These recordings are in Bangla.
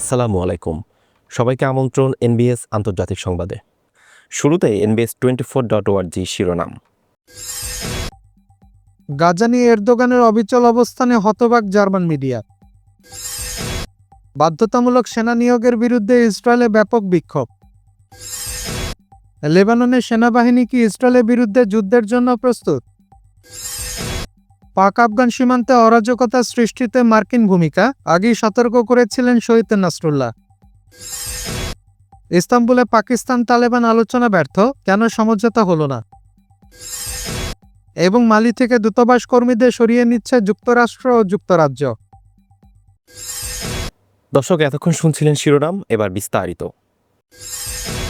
আসসালামু আলাইকুম। সবাইকে আমন্ত্রণ এনবিএস আন্তর্জাতিক সংবাদে। শুরুতে এনবিএস টোয়েন্টি ফোর ডট ওয়ার্জি শিরোনাম। গাজা নিয়ে এরদোগানের অবিচল অবস্থানে হতবাক জার্মান মিডিয়া। বাধ্যতামূলক সেনা নিয়োগের বিরুদ্ধে ইসরায়েলে ব্যাপক বিক্ষোভ। লেবাননের সেনাবাহিনী কি ইসরায়েলের বিরুদ্ধে যুদ্ধের জন্য প্রস্তুত? পাক আফগান সীমান্তে অরাজকতা সৃষ্টিতে মার্কিন ভূমিকা, আগেই সতর্ক করেছিলেন শহীদ নাসরুল্লাহ। ইস্তাম্বুলে পাকিস্তান তালেবান আলোচনা ব্যর্থ, কেন সমঝোতা হলো না? এবং মালি থেকে দূতাবাস কর্মীদের সরিয়ে নিচ্ছে যুক্তরাষ্ট্র ও যুক্তরাজ্য। দর্শক, এতক্ষণ শুনছিলেন শিরোনাম, এবার বিস্তারিত।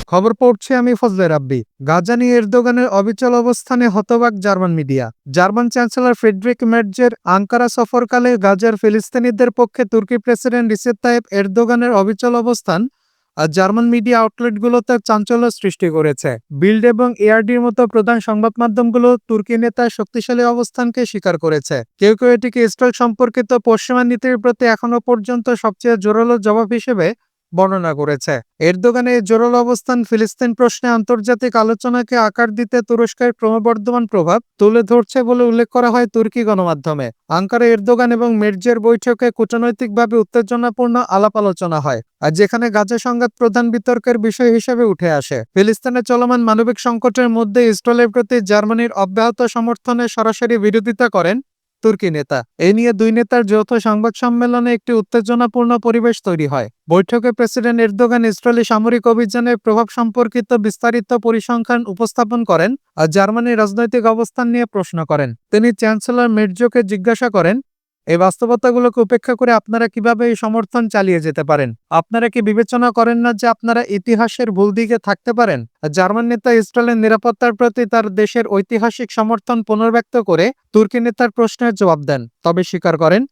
খবর পড়ছি আমি ফজলে রাব্বি। গাজা নিয়ে এরদোগানের অবিচল অবস্থানে হতবাক German media. German chancellor Friedrich মেটজের Ankara সফরকালে গাজার ফিলিস্তিনিদের পক্ষে তুর্কি প্রেসিডেন্ট রিসেপ তাইপ এরদোগানের অবিচল অবস্থান আর জার্মান মিডিয়া আউটলেটগুলোতে চাঞ্চল্য সৃষ্টি করেছে। বিল্ড এবং এআরডির মতো প্রধান সংবাদ মাধ্যমগুলো তুর্কি নেতার শক্তিশালী অবস্থানকে স্বীকার করেছে। কেউ কেউ এটিকে ইসরায়েল সম্পর্কিত পশ্চিমা নীতির প্রতি এখনও পর্যন্ত সবচেয়ে জোরালো জবাব হিসেবে বর্ণনা করেছে। এরদোগানের জোরালো অবস্থান ফিলিস্তিন প্রশ্নে আন্তর্জাতিক আলোচনাকে আকার দিতে তুরস্কের ক্রমবর্ধমান প্রভাব তুলে ধরছে বলে উল্লেখ করা হয় তুর্কি গণমাধ্যমে। আঙ্কারা, এরদোগান এবং মের্জের বৈঠকে কূটনৈতিকভাবে উত্তেজনাপূর্ণ আলাপ আলোচনা হয়, আর যেখানে গাজা সংঘাত প্রধান বিতর্কের বিষয় হিসেবে উঠে আসে। ফিলিস্তিনে চলমান মানবিক সংকটের মধ্যে ইসরায়েলের প্রতি জার্মানির অব্যাহত সমর্থনে সরাসরি বিরোধিতা করেন তুর্কি নেতা। এ নিয়ে দুই নেতার যৌথ সংবাদ সম্মেলনে একটি উত্তেজনাপূর্ণ পরিবেশ তৈরি হয়। বৈঠকে প্রেসিডেন্ট এরদোগান ইসরায়েলি সামরিক অভিযানের প্রভাব সম্পর্কিত বিস্তারিত পরিসংখ্যান উপস্থাপন করেন আর জার্মানির রাজনৈতিক অবস্থান নিয়ে প্রশ্ন করেন। তিনি চ্যান্সেলর মির্জোকে জিজ্ঞাসা করেন এই বাস্তবতাগুলোকে উপেক্ষা করে আপনারা কীভাবে এই সমর্থন চালিয়ে যেতে পারেন? আপনারা কি বিবেচনা করেন না যে আপনারা ইতিহাসের ভুল দিকে থাকতে পারেন? জার্মান নেতা ইসরায়েলের নিরাপত্তার প্রতি তার দেশের ঐতিহাসিক সমর্থন পুনর্ব্যক্ত করে তুর্কি নেতার প্রশ্নের জবাব দেন। তবে স্বীকার করেন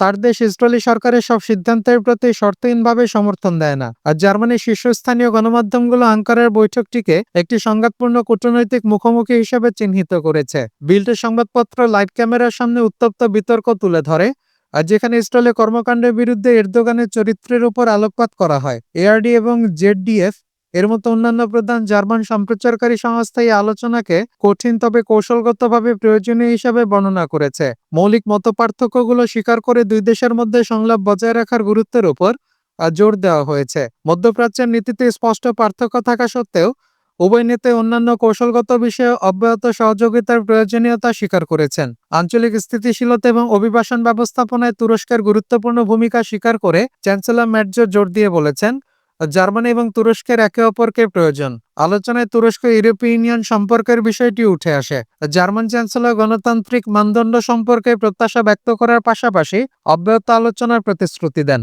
তার দেশ ইসরায়েলি সরকারের সব সিদ্ধান্তের প্রতি শর্তহীনভাবে সমর্থন দেয় না। আর জার্মানির শীর্ষস্থানীয় গণমাধ্যমগুলো আঙ্কারের বৈঠকটিকে একটি সংঘাতপূর্ণ কূটনৈতিক মুখোমুখি হিসেবে চিহ্নিত করেছে। বিল্টের সংবাদপত্র লাইট ক্যামেরার সামনে উত্তপ্ত বিতর্ক তুলে ধরে, আর যেখানে ইসরায়েলের কর্মকাণ্ডের বিরুদ্ধে এরদোগানের চরিত্রের উপর আলোকপাত করা হয়। এআরডি এবং জেডডিএফ এর মতো অন্যান্য প্রধান জার্মান সম্প্রচারকারী সংস্থা এই আলোচনাকে কঠিন তবে কৌশলগতভাবে প্রয়োজনীয় হিসাবে বর্ণনা করেছে। মৌলিক মতপার্থক্যগুলো স্বীকার করে দুই দেশের মধ্যে সংলাপ বজায় রাখার গুরুত্বের উপর জোর দেওয়া হয়েছে। মধ্যপ্রাচ্যের নীতিতে স্পষ্ট পার্থক্য থাকা সত্ত্বেও, উভয় নেতা অন্যান্য কৌশলগত বিষয়ে অব্যাহত সহযোগিতার প্রয়োজনীয়তা স্বীকার করেছেন। আঞ্চলিক স্থিতিশীলতা এবং অভিবাসন ব্যবস্থাপনায় তুরস্কের গুরুত্বপূর্ণ ভূমিকা স্বীকার করে চ্যান্সেলর ম্যাটজো জোর দিয়ে বলেছেন জার্মানি এবং তুরস্কের একে অপরকে প্রয়োজন। আলোচনায় তুরস্ক ইউরোপীয় ইউনিয়ন সম্পর্কের বিষয়টি উঠে আসে। জার্মান চ্যান্সেলর গণতান্ত্রিক মানদণ্ড সম্পর্কে প্রত্যাশা ব্যক্ত করার পাশাপাশি অব্যাহত আলোচনার প্রতিশ্রুতি দেন।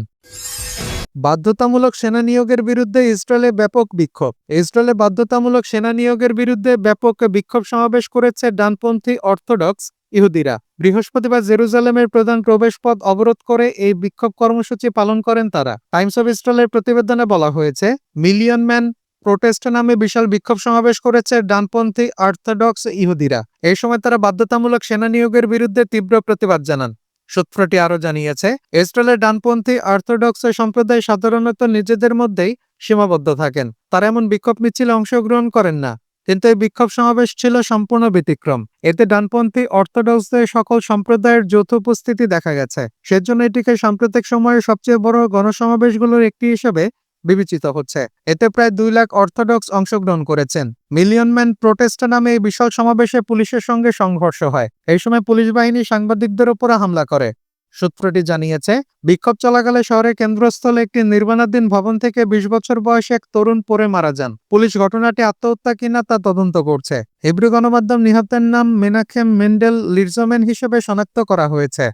বাধ্যতামূলক সেনা নিয়োগের বিরুদ্ধে ইসরায়েলে ব্যাপক বিক্ষোভ। ইসরায়েলে বাধ্যতামূলক সেনা নিয়োগের বিরুদ্ধে ব্যাপক বিক্ষোভ সমাবেশ করেছে ডানপন্থী অর্থোডক্স ইহুদিরা। বৃহস্পতিবার জেরুজালেমের প্রধান প্রবেশপথ অবরোধ করে এই বিক্ষোভ কর্মসূচি পালন করেন তারা। টাইমস অফ ইসরায়েলের প্রতিবেদনে বলা হয়েছে, মিলিয়ন ম্যান প্রোটেস্ট নামে বিশাল বিক্ষোভ সমাবেশ করেছে ডানপন্থী অর্থোডক্স ইহুদিরা। এই সময় তারা বাধ্যতামূলক সেনা নিয়োগের বিরুদ্ধে তীব্র প্রতিবাদ জানান। সূত্রটি আরও জানিয়েছে, ইসরায়েলের ডানপন্থী অর্থোডক্স সম্প্রদায় সাধারণত নিজেদের মধ্যেই সীমাবদ্ধ থাকেন। তারা এমন বিক্ষোভ মিছিলে অংশগ্রহণ করেন না, কিন্তু এই বিক্ষোভ সমাবেশ ছিল সম্পূর্ণ ব্যতিক্রম। এতে ডানপন্থী অর্থোডক্সদের সকল সম্প্রদায়ের যৌথ উপস্থিতি দেখা গেছে। সেজন্য এটিকে সাম্প্রতিক সময়ের সবচেয়ে বড় গণসমাবেশগুলোর একটি হিসেবে বিবেচিত হচ্ছে। এতে প্রায় দুই লাখ অর্থোডক্স অংশগ্রহণ করেছেন। মিলিয়ন ম্যান প্রোটেস্ট নামে এই বিশাল সমাবেশে পুলিশের সঙ্গে সংঘর্ষ হয়। এই সময় পুলিশ বাহিনী সাংবাদিকদের উপর হামলা করে। সূত্রটি জানিয়েছে, বিক্ষোভ চলাকালে শহরের কেন্দ্রস্থলে একটি নির্মাণাধীন ভবন থেকে বিশ বছর বয়সী এক তরুণ পড়ে মারা যান। পুলিশ ঘটনাটি আত্মহত্যা কিনা তা তদন্ত করছে। হিব্রু গণমাধ্যম নিহতের নাম মেনাখেম মেন্ডেল লিরজমেন হিসেবে শনাক্ত করা হয়েছে।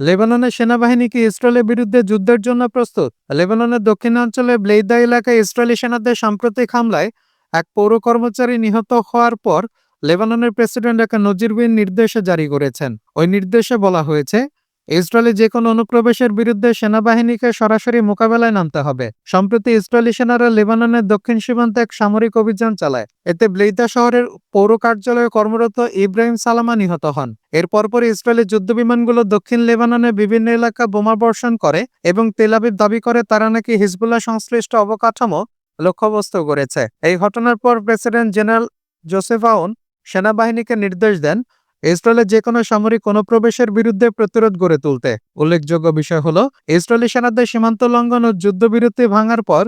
লেবাননের সেনাবাহিনী কি ইসরায়েলের বিরুদ্ধে যুদ্ধের জন্য প্রস্তুত। লেবাননের দক্ষিণাঞ্চলে ব্লেইদা এলাকায় ইসরায়েলি সেনাদের সাম্প্রতিক হামলায় এক পৌর কর্মচারী নিহত হওয়ার পর লেবাননের প্রেসিডেন্ট এক বিন নির্দেশে জারি করেছেন। ওই নির্দেশে বলা হয়েছে ইসরায়েলি যে কোনো অনুপ্রবেশের বিরুদ্ধে সেনাবাহিনীকে সরাসরি মোকাবেলায় নামতে হবে। সম্প্রতি ইসরায়েলি সেনারা লেবাননের দক্ষিণ সীমান্তে এক সামরিক অভিযান চালায়। এতে ব্লেইদা শহরের পৌর কার্যালয়ে কর্মরত ইব্রাহিম সালামা নিহত হন। এর পরপরই ইসরায়েলি যুদ্ধবিমানগুলো দক্ষিণ লেবাননের বিভিন্ন এলাকা বোমা বর্ষণ করে এবং তেলাবিব দাবি করে তারা নাকি হিজবুল্লাহ সংশ্লিষ্ট অবকাঠামো লক্ষ্যবস্ত করেছে। এই ঘটনার পর প্রেসিডেন্ট জেনারেল জোসেফ আউন সেনাবাহিনীকে নির্দেশ দেন ইসরায়েলের যে কোনো সামরিক অনুপ্রবেশের বিরুদ্ধে প্রতিরোধ গড়ে তুলতে উল্লেখযোগ্য বিষয় হল, ইসরায়েলি সেনাদের সীমান্ত লঙ্ঘন ও যুদ্ধবিরতি ভাঙার পর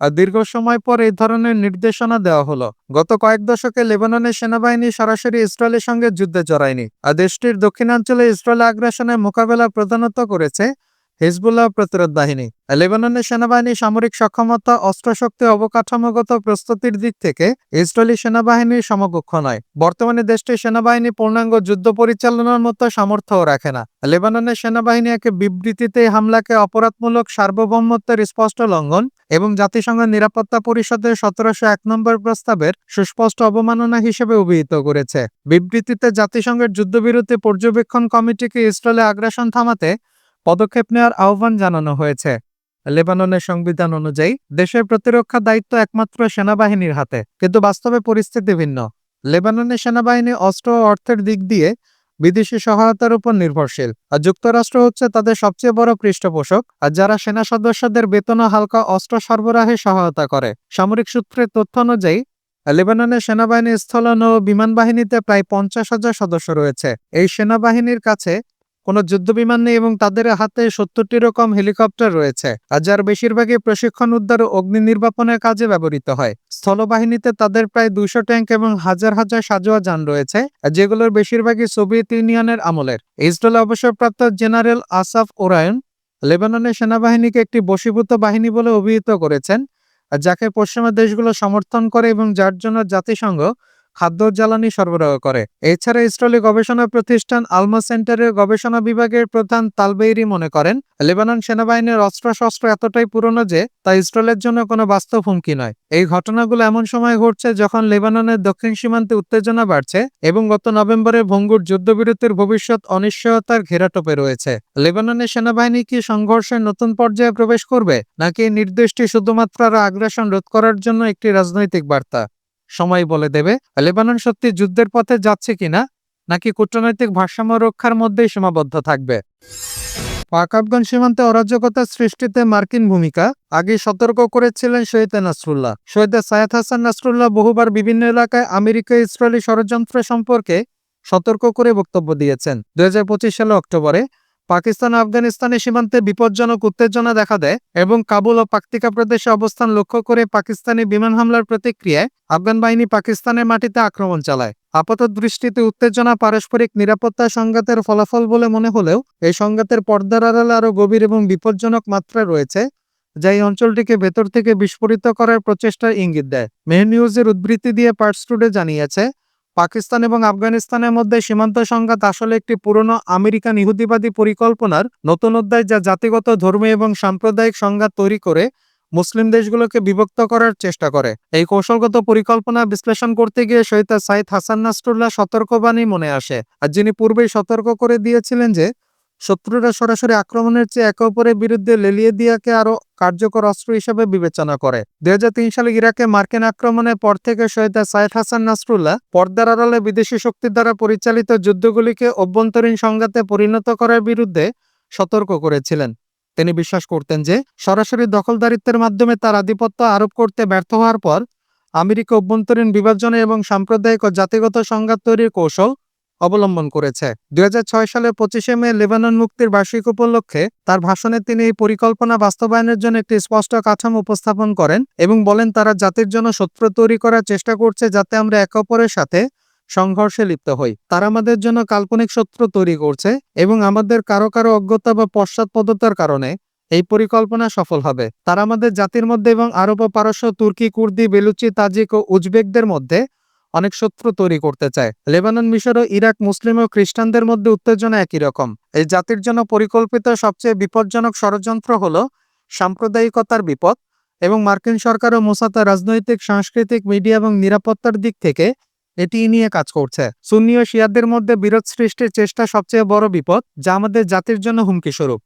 দীর্ঘ সময় পর এই ধরনের নির্দেশনা দেওয়া হলো। গত কয়েক দশকে লেবাননের সেনাবাহিনী সরাসরি ইসরায়েলের সঙ্গে যুদ্ধে জড়ায়নি। আর দেশটির দক্ষিণাঞ্চলে ইসরায়েল আগ্রাসনের মোকাবেলা প্রধানত করেছে হিজবুল্লাহ প্রতিরোধ বাহিনী। লেবাননের সেনাবাহিনী সামরিক সক্ষমতা, অস্ত্রশক্তি, অবকাঠামোগত প্রস্তুতির দিক থেকে ইসরায়েলি সেনাবাহিনীর সমকক্ষ নয়। বর্তমানে দেশটির সেনাবাহিনী পূর্ণাঙ্গ যুদ্ধ পরিচালনার মতো সামর্থ্যও রাখে না। লেবাননের সেনাবাহিনী একে বিবৃতিতে হামলাকে অপরাধমূলক সার্বভৌমত্বের স্পষ্ট লঙ্ঘন এবং জাতিসংঘের নিরাপত্তা পরিষদের সতেরোশো এক নম্বর প্রস্তাবের সুস্পষ্ট অবমাননা হিসেবে অভিহিত করেছে। বিবৃতিতে জাতিসংঘের যুদ্ধবিরতি পর্যবেক্ষণ কমিটিকে ইসরায়েলে আগ্রাসন থামাতে পদক্ষেপ নেওয়ার আহ্বান জানানো হয়েছে। লেবাননের সংবিধান অনুযায়ী, দেশের প্রতিরক্ষা দায়িত্ব একমাত্র সেনাবাহিনীর হাতে, কিন্তু বাস্তবে পরিস্থিতি ভিন্ন। লেবাননের সেনাবাহিনী অস্ত্র ও অর্থের দিক দিয়ে বিদেশি সহায়তার উপর নির্ভরশীল, আর যুক্তরাষ্ট্র হচ্ছে তাদের সবচেয়ে বড় পৃষ্ঠপোষক, আর যারা সেনা সদস্যদের বেতন ও হালকা অস্ত্র সরবরাহে সহায়তা করে। সামরিক সূত্রের তথ্য অনুযায়ী, লেবাননের সেনাবাহিনী স্থলন ও বিমান বাহিনীতে প্রায় পঞ্চাশ হাজার সদস্য রয়েছে। এই সেনাবাহিনীর কাছে কোনো যুদ্ধবিমান নেই এবং তাদের হাতে সত্তরটিরও কম হেলিকপ্টার রয়েছে। আর যার বেশিরভাগই প্রশিক্ষণ উদ্ধার ও অগ্নি নির্বাপনের কাজে ব্যবহৃত হয়। স্থলবাহিনীতে তাদের প্রায় দুশো ট্যাঙ্ক এবং হাজার হাজার সাজোয়া যান রয়েছে, যেগুলোর বেশিরভাগই সোভিয়েত ইউনিয়নের আমলের। ইসরায়েল অবসরপ্রাপ্ত জেনারেল আসাফ ওরায়ন লেবাননের সেনাবাহিনীকে একটি বশীভূত বাহিনী বলে অভিহিত করেছেন, যাকে পশ্চিমা দেশগুলো সমর্থন করে এবং যার জন্য জাতিসংঘ খাদ্য জ্বালানি সরবরাহ করে। এছাড়া ইসরায়েলি গবেষণা প্রতিষ্ঠান আলমা সেন্টারের গবেষণা বিভাগের প্রধান তালবেইরি মনে করেন, লেবানন সেনাবাহিনীর অস্ত্রশস্ত্র এতটাই পুরনো যে, তা ইসরায়েলের জন্য কোনো বাস্তব হুমকি নয়। এই ঘটনাগুলো এমন সময় ঘটছে যখন লেবাননের দক্ষিণ সীমান্তে উত্তেজনা বাড়ছে এবং গত নভেম্বরে ভঙ্গুর যুদ্ধবিরতির ভবিষ্যৎ অনিশ্চয়তার ঘেরাটোপে রয়েছে। লেবাননের সেনাবাহিনী কি সংঘর্ষের নতুন পর্যায়ে প্রবেশ করবে, নাকি নির্দেশটি শুধুমাত্র আগ্রাসন রোধ করার জন্য একটি রাজনৈতিক বার্তা? সময় বলে দেবে। লেবানন সত্যি যুদ্ধের পথে যাচ্ছে কিনা, নাকি কূটনৈতিক ভারসাম্য রক্ষার মধ্যেই সীমাবদ্ধ থাকবে? পাক আফগান সীমান্তে অরাজকতা সৃষ্টিতে মার্কিন ভূমিকা আগে সতর্ক করেছিলেন শহীদ নাসরুল্লাহ। শহীদ সায়াদ হাসান নাসরুল্লাহ বহুবার বিভিন্ন এলাকায় আমেরিকা ইসরায়েলি ষড়যন্ত্র সম্পর্কে সতর্ক করে বক্তব্য দিয়েছেন। দুই সালে অক্টোবরে পাকিস্তান আফগানিস্তানের সীমান্তে বিপজ্জনক উত্তেজনা দেখা দেয় এবং কাবুল ও পাকতিকা প্রদেশে অবস্থান লক্ষ্য করে পাকিস্তানি বিমান হামলার প্রতিক্রিয়ায় আফগান বাহিনী পাকিস্তানের মাটিতে আক্রমণ চালায়। আপাত দৃষ্টিতে উত্তেজনা পারস্পরিক নিরাপত্তা সংঘাতের ফলাফল বলে মনে হলেও এই সংঘাতের পর্দার আড়ালে আরও গভীর এবং বিপজ্জনক মাত্রা রয়েছে, যা এই অঞ্চলটিকে ভেতর থেকে বিস্ফোরিত করার প্রচেষ্টার ইঙ্গিত দেয়। মেহ নিউজের উদ্বৃত্তি দিয়ে পার্টস টুডে জানিয়েছে পাকিস্তান এবং আফগানিস্তানের মধ্যে সীমান্ত সংঘাত আসলে একটি পুরনো আমেরিকান ইহুদিবাদী পরিকল্পনার নতুন অধ্যায় যা জাতিগত ধর্মীয় এবং সাম্প্রদায়িক সংঘাত তৈরি করে মুসলিম দেশগুলোকে বিভক্ত করার চেষ্টা করে। এই কৌশলগত পরিকল্পনা বিশ্লেষণ করতে গিয়ে শহীদ সাইদ হাসান নাসরুল্লাহ সতর্কবাণী মনে আসে, আর যিনি পূর্বেই সতর্ক করে দিয়েছিলেন যে শত্রুরা সরাসরি আক্রমণের চেয়ে একে অপরের বিরুদ্ধে লেলিয়ে দিয়াকে আরও কার্যকর অস্ত্র হিসেবে বিবেচনা করে। দুই হাজার তিন সালে ইরাকে মার্কিন আক্রমণের পর থেকে শহীদ সাইদ হাসান নাসরুল্লাহ পর্দার আড়ালে বিদেশি শক্তির দ্বারা পরিচালিত যুদ্ধগুলিকে অভ্যন্তরীণ সংঘাতে পরিণত করার বিরুদ্ধে সতর্ক করেছিলেন। তিনি বিশ্বাস করতেন যে, সরাসরি দখলদারিত্বের মাধ্যমে তার আধিপত্য আরোপ করতে ব্যর্থ হওয়ার পর আমেরিকা অভ্যন্তরীণ বিভাজনে এবং সাম্প্রদায়িক ও জাতিগত সংঘাত তৈরির কৌশল অবলম্বন করেছে। দুই হাজার ছয় সালে পঁচিশে মে লেবানন মুক্তির বার্ষিক উপলক্ষে তার ভাষণে তিনি এই পরিকল্পনা বাস্তবায়নের জন্য একটি স্পষ্ট কাঠামো উপস্থাপন করেন এবং বলেন, তারা জাতির জন্য শত্রু তৈরি করার চেষ্টা করছে যাতে আমরা একে অপরের সাথে সংঘর্ষে লিপ্ত হই। তারা আমাদের জন্য কাল্পনিক শত্রু তৈরি করছে এবং আমাদের কারও কারও অজ্ঞতা বা পশ্চাৎপদতার কারণে এই পরিকল্পনা সফল হবে। তারা আমাদের জাতির মধ্যে এবং আরব ও পারস্য, তুর্কি, কুর্দি, বেলুচি, তাজিক ও উজবেকদের মধ্যে অনেক শত্রু তৈরি করতে চায়। লেবানন মিশর ও ইরাক, মুসলিম ও খ্রিস্টানদের মধ্যে উত্তেজনা একই রকম। এই জাতির জন্য পরিকল্পিত সবচেয়ে বিপজ্জনক ষড়যন্ত্র হল সাম্প্রদায়িকতার বিপদ এবং মার্কিন সরকার ও মোসাতা রাজনৈতিক, সাংস্কৃতিক, মিডিয়া এবং নিরাপত্তার দিক থেকে এটি নিয়ে কাজ করছে। সুন্নি ও শিয়াদের মধ্যে বিরোধ সৃষ্টির চেষ্টা সবচেয়ে বড় বিপদ, যা আমাদের জাতির জন্য হুমকি স্বরূপ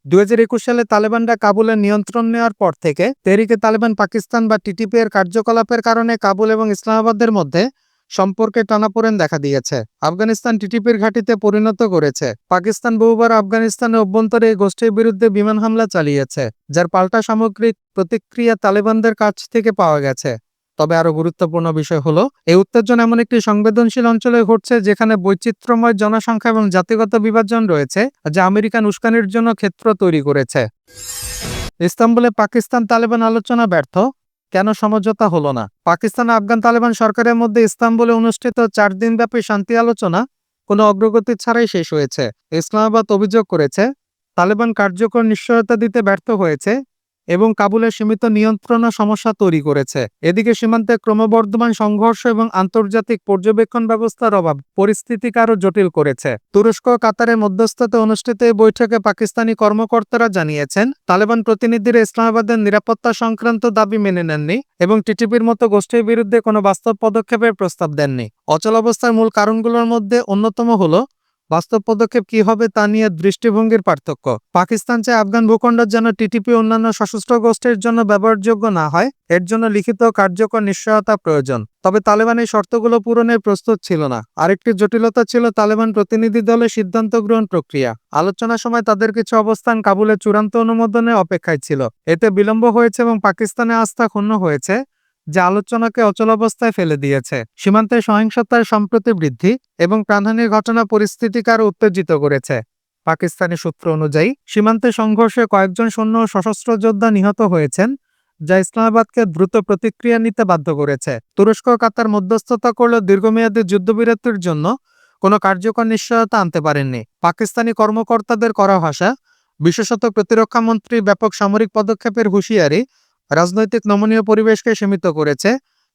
একুশ সালে তালেবানরা কাবুলের নিয়ন্ত্রণ নেওয়ার পর থেকে তেরিকে তালেবান, পাকিস্তান বা টিটিপি এর কার্যকলাপের কারণে কাবুল এবং ইসলামাবাদের মধ্যে সম্পর্কে টানাপোড়েন দেখা দিয়েছে। আফগানিস্তান টিটিপির ঘাঁটিতে পরিণত করেছে। পাকিস্তান বহুবার আফগানিস্তানের অভ্যন্তরে এই গোষ্ঠীর বিরুদ্ধে বিমান হামলা চালিয়েছে, যার পাল্টা সামগ্রিক প্রতিক্রিয়া তালেবানদের কাছ থেকে পাওয়া গেছে। তবে আরও গুরুত্বপূর্ণ বিষয় হলো, এই উত্তেজনা এমন একটি সংবেদনশীল অঞ্চলে ঘটছে যেখানে বৈচিত্র্যময় জনসংখ্যা এবং জাতিগত বিভাজন রয়েছে, যা আমেরিকান উস্কানির জন্য ক্ষেত্র তৈরি করেছে। ইস্তাম্বুলে পাকিস্তান তালেবান আলোচনা ব্যর্থ কেন সমঝোতা হলো না? পাকিস্তান আফগান তালেবান সরকারের মধ্যে ইস্তাম্বুলে অনুষ্ঠিত চার দিনব্যাপী শান্তি আলোচনা কোনো অগ্রগতি ছাড়াই শেষ হয়েছে। ইসলামাবাদ অভিযোগ করেছে, তালেবান কার্যকর নিশ্চয়তা দিতে ব্যর্থ হয়েছে এবং কাবুলের সীমিত নিয়ন্ত্রণ সমস্যা তৈরি করেছে। এদিকে সীমান্তে ক্রমবর্ধমান সংঘর্ষ এবং আন্তর্জাতিক পর্যবেক্ষণ ব্যবস্থার অভাব পরিস্থিতিকে আরও জটিল করেছে। তুরস্ক কাতারের মধ্যস্থতে অনুষ্ঠিত এই বৈঠকে পাকিস্তানি কর্মকর্তারা জানিয়েছেন, তালেবান প্রতিনিধিরা ইসলামাবাদের নিরাপত্তা সংক্রান্ত দাবি মেনে নেননি এবং টিটিপির মতো গোষ্ঠীর বিরুদ্ধে কোনো বাস্তব পদক্ষেপের প্রস্তাব দেননি। অচল অবস্থার মূল কারণগুলোর মধ্যে অন্যতম হলো বাস্তব পদক্ষেপ কি হবে তা নিয়ে দৃষ্টিভঙ্গির পার্থক্য। পাকিস্তান চায় আফগান ভূখণ্ড যেন টিটিপি অন্যান্য সশস্ত্র গোষ্ঠীর জন্য ব্যবহারযোগ্য না হয়, এর জন্য লিখিত কার্যকর নিশ্চয়তা প্রয়োজন। তবে তালেবান এই শর্তগুলো পূরণে প্রস্তুত ছিল না। আরেকটি জটিলতা ছিল তালেবান প্রতিনিধি দলের সিদ্ধান্ত গ্রহণ প্রক্রিয়া। আলোচনার সময় তাদের কিছু অবস্থান কাবুলের চূড়ান্ত অনুমোদনের অপেক্ষায় ছিল। এতে বিলম্ব হয়েছে এবং পাকিস্তানে আস্থা ক্ষুণ্ণ হয়েছে। যা আলোচনাকে অচলাবস্থায় ফেলে দিয়েছে। সীমান্তে সহিংসতার সম্প্রতি বৃদ্ধি এবং প্রাণহানির ঘটনা পরিস্থিতিকে আরও উত্তেজিত করেছে। পাকিস্তানি সূত্র অনুযায়ী, সীমান্তে সংঘর্ষে কয়েকজন সৈন্য সশস্ত্র যোদ্ধা নিহত হয়েছেন, যা ইসলামাবাদকে দ্রুত প্রতিক্রিয়া নিতে বাধ্য করেছে। তুরস্ক কাতার মধ্যস্থতা করলেও দীর্ঘমেয়াদী যুদ্ধবিরতির জন্য কোনো কার্যকর নিশ্চয়তা আনতে পারেননি। পাকিস্তানি কর্মকর্তাদের করা ভাষা, বিশেষত প্রতিরক্ষা মন্ত্রী ব্যাপক সামরিক পদক্ষেপের হুঁশিয়ারি রাজনৈতিক নমনীয় পরিবেশকে সীমিত করেছে।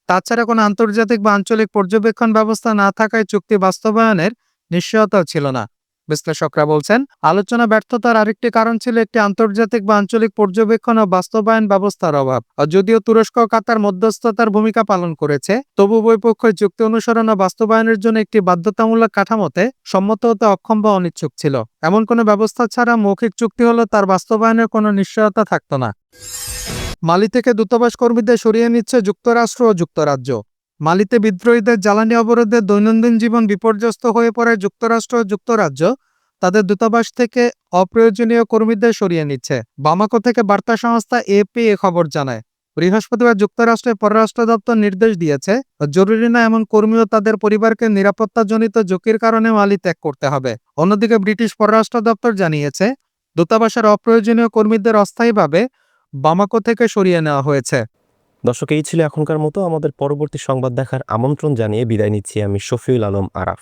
তাছাড়া কোনো আন্তর্জাতিক বা আঞ্চলিক পর্যবেক্ষণ ব্যবস্থা না থাকায় চুক্তি বাস্তবায়নের নিশ্চয়তাও ছিল না। বিশ্লেষকরা বলছেন, আলোচনা ব্যর্থতার আরেকটি কারণ ছিল একটি আন্তর্জাতিক বা আঞ্চলিক পর্যবেক্ষণ ও বাস্তবায়ন ব্যবস্থার অভাব। যদিও তুরস্ক কাতার মধ্যস্থতার ভূমিকা পালন করেছে, তবু পক্ষই চুক্তি অনুসরণ ও বাস্তবায়নের জন্য একটি বাধ্যতামূলক কাঠামোতে সম্মত হতে অক্ষম বা অনিচ্ছুক ছিল। এমন কোনো ব্যবস্থা ছাড়া মৌখিক চুক্তি হলো তার বাস্তবায়নের কোনো নিশ্চয়তা থাকতো না। মালি থেকে দূতাবাস কর্মীদের সরিয়ে নিচ্ছে যুক্তরাষ্ট্র ও যুক্তরাজ্য। মালিতে বিদ্রোহীদের জ্বালানি অবরোধে দৈনন্দিন জীবন বিপর্যস্ত হয়ে পড়ায় যুক্তরাষ্ট্র ও যুক্তরাজ্য। তাদের দূতাবাস থেকে অপ্রয়োজনীয় কর্মীদের সরিয়ে নিচ্ছে। বামাকো থেকে বার্তা সংস্থা এপি এ খবর জানায়, বৃহস্পতিবার যুক্তরাষ্ট্রের পররাষ্ট্র দপ্তর নির্দেশ দিয়েছে, জরুরি না এমন কর্মী ও তাদের পরিবারকে নিরাপত্তাজনিত ঝুঁকির কারণে মালি ত্যাগ করতে হবে। অন্যদিকে ব্রিটিশ পররাষ্ট্র দপ্তর জানিয়েছে, দূতাবাসের অপ্রয়োজনীয় কর্মীদের অস্থায়ীভাবে বামাকো থেকে সরিয়ে নেওয়া হয়েছে। দর্শক, এই ছিল এখনকার মতো। আমাদের পরবর্তী সংবাদ দেখার আমন্ত্রণ জানিয়ে বিদায় নিচ্ছি আমি শফিউল আলম আরাফ।